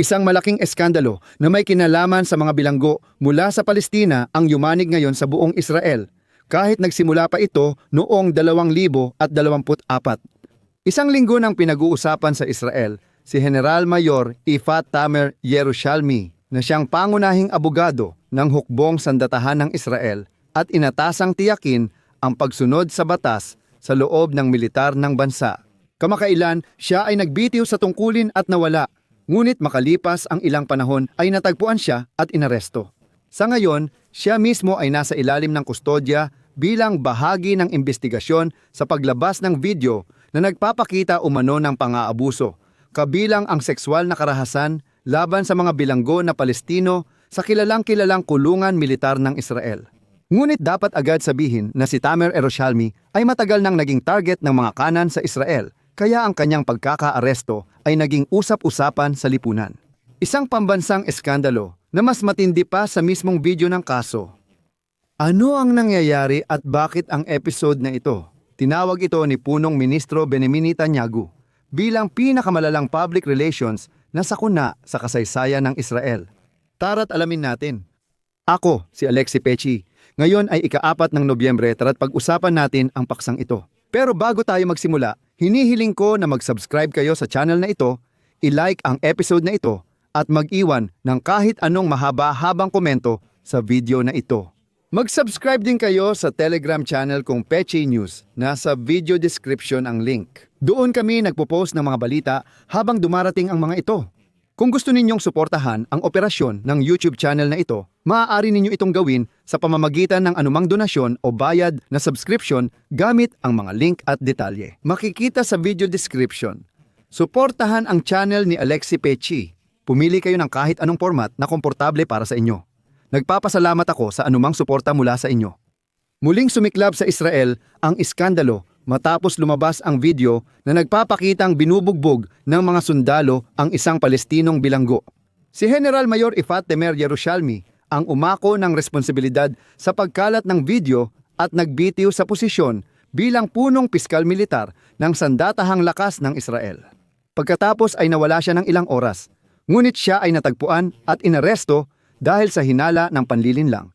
Isang malaking eskandalo na may kinalaman sa mga bilanggo mula sa Palestina ang yumanig ngayon sa buong Israel, kahit nagsimula pa ito noong 2024. Isang linggo nang pinag-uusapan sa Israel si General Mayor Ifat Tamer Yerushalmi na siyang pangunahing abogado ng hukbong sandatahan ng Israel at inatasang tiyakin ang pagsunod sa batas sa loob ng militar ng bansa. Kamakailan, siya ay nagbitiw sa tungkulin at nawala. Ngunit makalipas ang ilang panahon ay natagpuan siya at inaresto. Sa ngayon, siya mismo ay nasa ilalim ng kustodya bilang bahagi ng investigasyon sa paglabas ng video na nagpapakita umano ng pang-aabuso, kabilang ang sexual na karahasan laban sa mga bilanggo na Palestino sa kilalang kilalang kulungan militar ng Israel. Ngunit dapat agad sabihin na si Tamer Eroshalmi ay matagal nang naging target ng mga kanan sa Israel, kaya ang kanyang pagkakaaresto ay naging usap-usapan sa lipunan. Isang pambansang eskandalo na mas matindi pa sa mismong video ng kaso. Ano ang nangyayari at bakit ang episode na ito? Tinawag ito ni punong ministro Benjamin Netanyahu bilang pinakamalalang public relations na sakuna sa kasaysayan ng Israel. Tara't alamin natin. Ako, si Alexi Pechi. Ngayon ay ikaapat ng Nobyembre tara't pag-usapan natin ang paksang ito. Pero bago tayo magsimula, hinihiling ko na mag-subscribe kayo sa channel na ito, i-like ang episode na ito, at mag-iwan ng kahit anong mahaba-habang komento sa video na ito. Mag-subscribe din kayo sa Telegram channel kong Peche News. Nasa video description ang link. Doon kami nagpo-post ng mga balita habang dumarating ang mga ito. Kung gusto ninyong suportahan ang operasyon ng YouTube channel na ito, maaari ninyo itong gawin sa pamamagitan ng anumang donasyon o bayad na subscription gamit ang mga link at detalye. Makikita sa video description. Suportahan ang channel ni Alexi Pechi. Pumili kayo ng kahit anong format na komportable para sa inyo. Nagpapasalamat ako sa anumang suporta mula sa inyo. Muling sumiklab sa Israel ang iskandalo matapos lumabas ang video na nagpapakitang binubugbog ng mga sundalo ang isang Palestinong bilanggo. Si General Mayor Ifat Temer Yerushalmi ang umako ng responsibilidad sa pagkalat ng video at nagbitiw sa posisyon bilang punong piskal militar ng sandatahang lakas ng Israel. Pagkatapos ay nawala siya ng ilang oras, ngunit siya ay natagpuan at inaresto dahil sa hinala ng panlilinlang.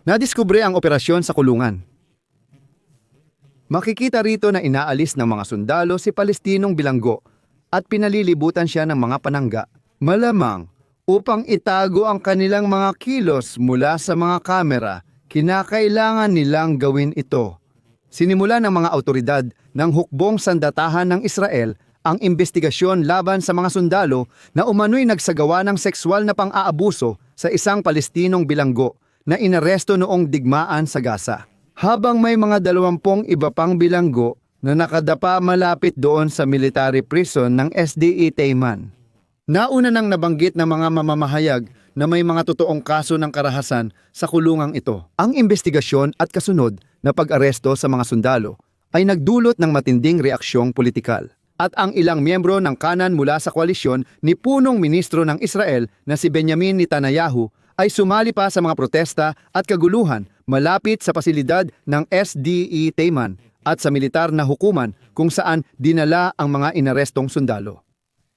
Nadiskubre ang operasyon sa kulungan. Makikita rito na inaalis ng mga sundalo si Palestinong bilanggo at pinalilibutan siya ng mga panangga. Malamang, upang itago ang kanilang mga kilos mula sa mga kamera, kinakailangan nilang gawin ito. Sinimula ng mga autoridad ng hukbong sandatahan ng Israel ang investigasyon laban sa mga sundalo na umano'y nagsagawa ng sexual na pang-aabuso sa isang Palestinong bilanggo na inaresto noong digmaan sa Gaza. Habang may mga dalawampung iba pang bilanggo na nakadapa malapit doon sa military prison ng SDE Tayman. Nauna nang nabanggit ng mga mamamahayag na may mga totoong kaso ng karahasan sa kulungang ito. Ang investigasyon at kasunod na pag-aresto sa mga sundalo ay nagdulot ng matinding reaksyong politikal. At ang ilang miyembro ng kanan mula sa koalisyon ni punong ministro ng Israel na si Benjamin Netanyahu ay sumali pa sa mga protesta at kaguluhan malapit sa pasilidad ng SDE Tayman at sa militar na hukuman kung saan dinala ang mga inarestong sundalo.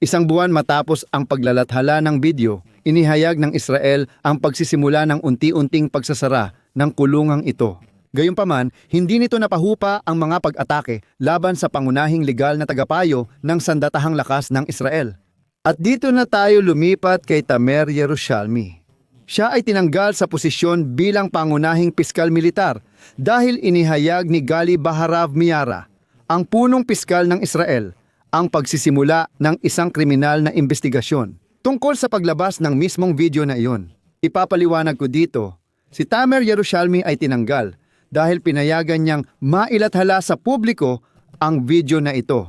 Isang buwan matapos ang paglalathala ng video, inihayag ng Israel ang pagsisimula ng unti-unting pagsasara ng kulungang ito. Gayunpaman, hindi nito napahupa ang mga pag-atake laban sa pangunahing legal na tagapayo ng sandatahang lakas ng Israel. At dito na tayo lumipat kay Tamer Yerushalmi. Siya ay tinanggal sa posisyon bilang pangunahing piskal militar dahil inihayag ni Gali Baharav Miara, ang punong piskal ng Israel, ang pagsisimula ng isang kriminal na investigasyon tungkol sa paglabas ng mismong video na iyon. Ipapaliwanag ko dito, si Tamer Yerushalmi ay tinanggal dahil pinayagan niyang mailathala sa publiko ang video na ito.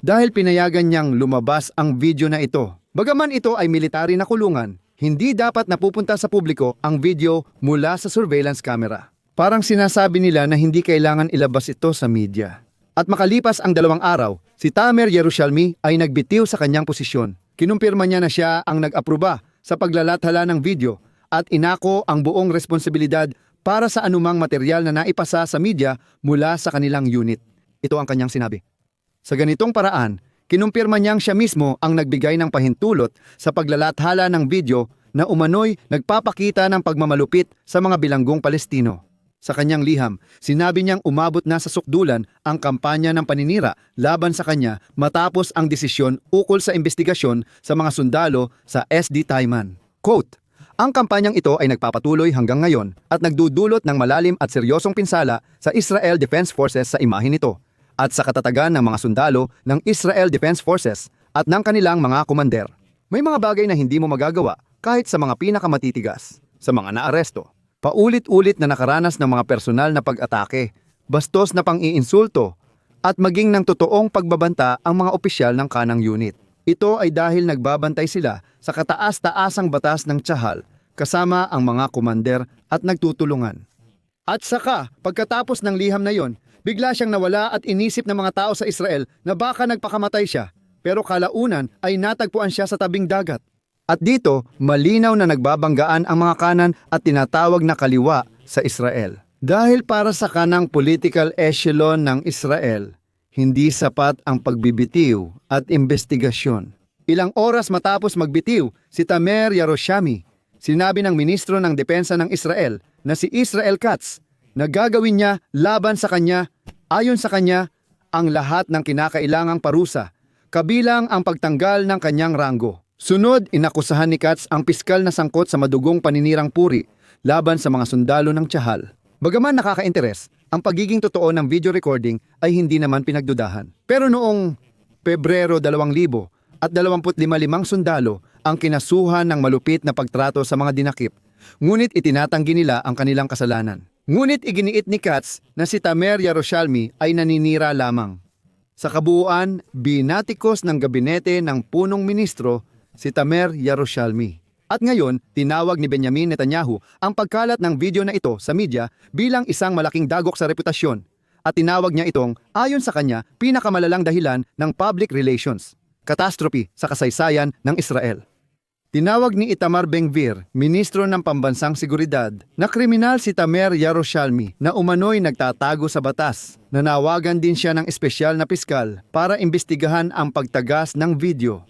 Dahil pinayagan niyang lumabas ang video na ito. Bagaman ito ay military na kulungan, hindi dapat napupunta sa publiko ang video mula sa surveillance camera. Parang sinasabi nila na hindi kailangan ilabas ito sa media. At makalipas ang dalawang araw, si Tamer Yerushalmi ay nagbitiw sa kanyang posisyon. Kinumpirma niya na siya ang nag-aproba sa paglalathala ng video at inako ang buong responsibilidad para sa anumang material na naipasa sa media mula sa kanilang unit. Ito ang kanyang sinabi. Sa ganitong paraan, kinumpirma niyang siya mismo ang nagbigay ng pahintulot sa paglalathala ng video na umano'y nagpapakita ng pagmamalupit sa mga bilanggong Palestino. Sa kanyang liham, sinabi niyang umabot na sa sukdulan ang kampanya ng paninira laban sa kanya matapos ang desisyon ukol sa investigasyon sa mga sundalo sa SD Taiman. Quote, ang kampanyang ito ay nagpapatuloy hanggang ngayon at nagdudulot ng malalim at seryosong pinsala sa Israel Defense Forces sa imahe nito at sa katatagan ng mga sundalo ng Israel Defense Forces at ng kanilang mga komander. May mga bagay na hindi mo magagawa kahit sa mga pinakamatitigas, sa mga naaresto. Paulit-ulit na nakaranas ng mga personal na pag-atake, bastos na pang-iinsulto, at maging ng totoong pagbabanta ang mga opisyal ng kanang unit. Ito ay dahil nagbabantay sila sa kataas-taasang batas ng Tsahal kasama ang mga komander at nagtutulungan. At saka, pagkatapos ng liham na yon, bigla siyang nawala at inisip ng mga tao sa Israel na baka nagpakamatay siya. Pero kalaunan ay natagpuan siya sa tabing dagat. At dito, malinaw na nagbabanggaan ang mga kanan at tinatawag na kaliwa sa Israel. Dahil para sa kanang political echelon ng Israel, hindi sapat ang pagbibitiw at investigasyon. Ilang oras matapos magbitiw, si Tamer Yaroshami, sinabi ng ministro ng depensa ng Israel na si Israel Katz na gagawin niya laban sa kanya, ayon sa kanya, ang lahat ng kinakailangang parusa, kabilang ang pagtanggal ng kanyang ranggo. Sunod, inakusahan ni Katz ang piskal na sangkot sa madugong paninirang puri laban sa mga sundalo ng Tsahal. Bagaman nakaka-interes, ang pagiging totoo ng video recording ay hindi naman pinagdudahan. Pero noong Pebrero 2000 at 25 sundalo ang kinasuhan ng malupit na pagtrato sa mga dinakip, ngunit itinatanggi nila ang kanilang kasalanan. Ngunit iginiit ni Katz na si Tamer Yaroshalmi ay naninira lamang. Sa kabuuan, binatikos ng gabinete ng punong ministro si Tamer Yaroshalmi. At ngayon, tinawag ni Benjamin Netanyahu ang pagkalat ng video na ito sa media bilang isang malaking dagok sa reputasyon. At tinawag niya itong, ayon sa kanya, pinakamalalang dahilan ng public relations. Catastrophe sa kasaysayan ng Israel. Tinawag ni Itamar Benvir, Ministro ng Pambansang Seguridad, na kriminal si Tamer Yaroshalmi na umano'y nagtatago sa batas. Nanawagan din siya ng espesyal na piskal para imbestigahan ang pagtagas ng video.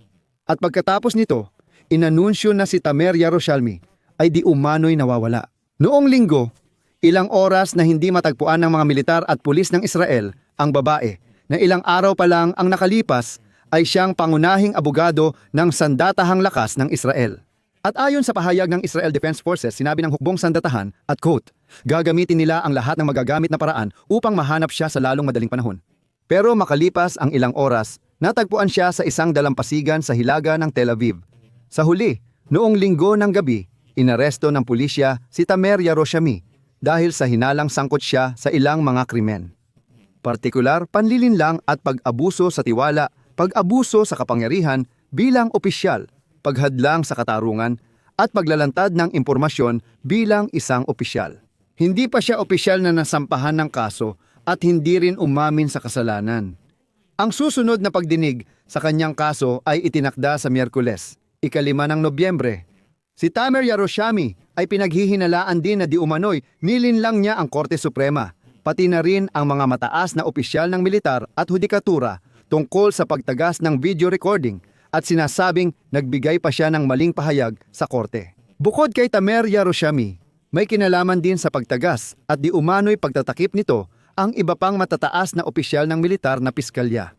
At pagkatapos nito, inanunsyo na si Tamer Yaroshalmi ay di umano'y nawawala. Noong linggo, ilang oras na hindi matagpuan ng mga militar at pulis ng Israel ang babae na ilang araw pa lang ang nakalipas ay siyang pangunahing abogado ng sandatahang lakas ng Israel. At ayon sa pahayag ng Israel Defense Forces, sinabi ng hukbong sandatahan at quote, gagamitin nila ang lahat ng magagamit na paraan upang mahanap siya sa lalong madaling panahon. Pero makalipas ang ilang oras, natagpuan siya sa isang dalampasigan sa hilaga ng Tel Aviv. Sa huli, noong linggo ng gabi, inaresto ng pulisya si Tamer Yaroshami dahil sa hinalang sangkot siya sa ilang mga krimen. Partikular, panlilinlang at pag-abuso sa tiwala, pag-abuso sa kapangyarihan bilang opisyal, paghadlang sa katarungan, at paglalantad ng impormasyon bilang isang opisyal. Hindi pa siya opisyal na nasampahan ng kaso at hindi rin umamin sa kasalanan. Ang susunod na pagdinig sa kanyang kaso ay itinakda sa Miyerkules, ikalima ng Nobyembre. Si Tamer Yaroshami ay pinaghihinalaan din na di umano'y nilinlang niya ang Korte Suprema, pati na rin ang mga mataas na opisyal ng militar at hudikatura tungkol sa pagtagas ng video recording at sinasabing nagbigay pa siya ng maling pahayag sa korte. Bukod kay Tamer Yaroshami, may kinalaman din sa pagtagas at di umano'y pagtatakip nito ang iba pang matataas na opisyal ng militar na piskalya.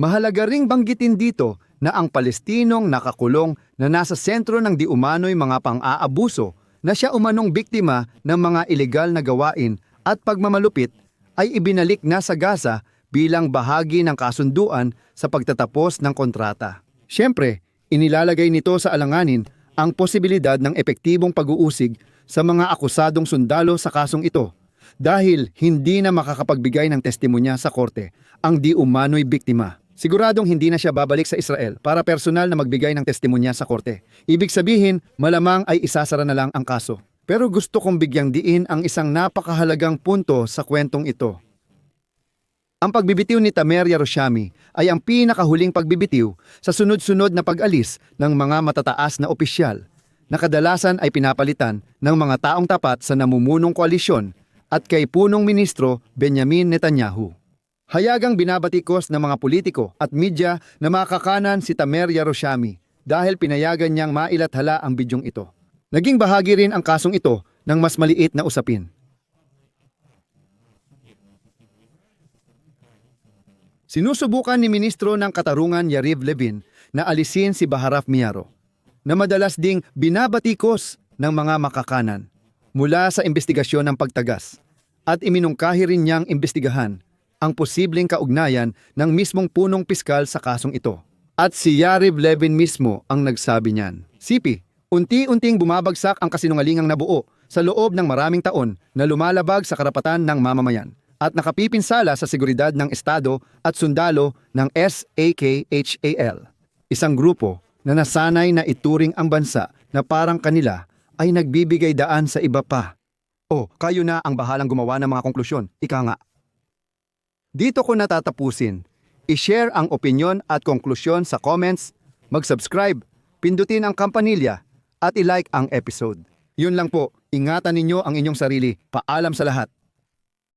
Mahalaga ring banggitin dito na ang Palestinong nakakulong na nasa sentro ng di umano'y mga pang-aabuso na siya umanong biktima ng mga ilegal na gawain at pagmamalupit ay ibinalik na sa Gaza bilang bahagi ng kasunduan sa pagtatapos ng kontrata. Siyempre, inilalagay nito sa alanganin ang posibilidad ng epektibong pag-uusig sa mga akusadong sundalo sa kasong ito dahil hindi na makakapagbigay ng testimonya sa korte ang di umano'y biktima. Siguradong hindi na siya babalik sa Israel para personal na magbigay ng testimonya sa korte. Ibig sabihin, malamang ay isasara na lang ang kaso. Pero gusto kong bigyang diin ang isang napakahalagang punto sa kwentong ito. Ang pagbibitiw ni Tamer Yaroshami ay ang pinakahuling pagbibitiw sa sunod-sunod na pag-alis ng mga matataas na opisyal na kadalasan ay pinapalitan ng mga taong tapat sa namumunong koalisyon at kay punong ministro Benjamin Netanyahu. Hayagang binabatikos ng mga politiko at media na makakanan si Tamer Yaroshami dahil pinayagan niyang mailathala ang bidyong ito. Naging bahagi rin ang kasong ito ng mas maliit na usapin. Sinusubukan ni Ministro ng Katarungan Yariv Levin na alisin si Baharaf Miaro na madalas ding binabatikos ng mga makakanan mula sa investigasyon ng pagtagas at iminungkahi rin niyang imbestigahan ang posibleng kaugnayan ng mismong punong piskal sa kasong ito. At si Yariv Levin mismo ang nagsabi niyan. Sipi, unti-unting bumabagsak ang kasinungalingang nabuo sa loob ng maraming taon na lumalabag sa karapatan ng mamamayan at nakapipinsala sa seguridad ng Estado at sundalo ng SAKHAL. Isang grupo na nasanay na ituring ang bansa na parang kanila ay nagbibigay daan sa iba pa. O, kayo na ang bahalang gumawa ng mga konklusyon. Ika nga. Dito ko natatapusin. I-share ang opinion at konklusyon sa comments, mag-subscribe, pindutin ang kampanilya, at i-like ang episode. Yun lang po, ingatan ninyo ang inyong sarili. Paalam sa lahat.